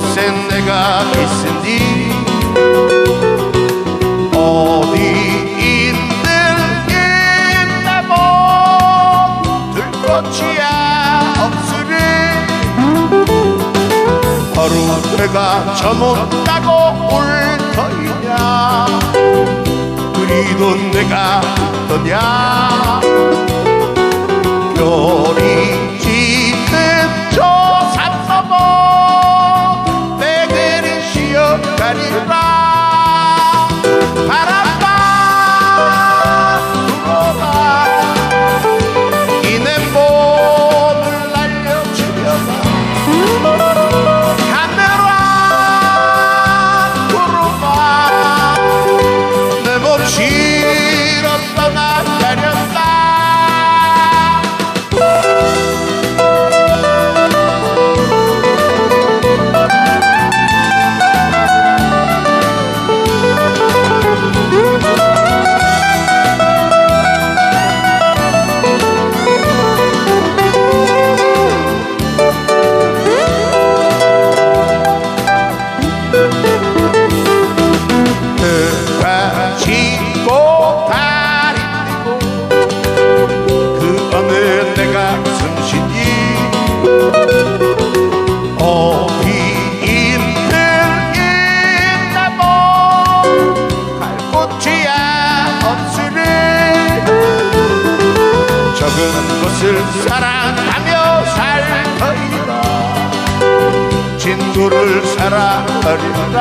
내가 있으니 어디 있는겠나고 들 것이야 없으리 하루 내가 저못다고 울 터이냐? 그리도 내가 떠냐 쉬어 갈 곳이야. 없으리 적은 것을 사랑하며 살터이다 진도를 사랑하리라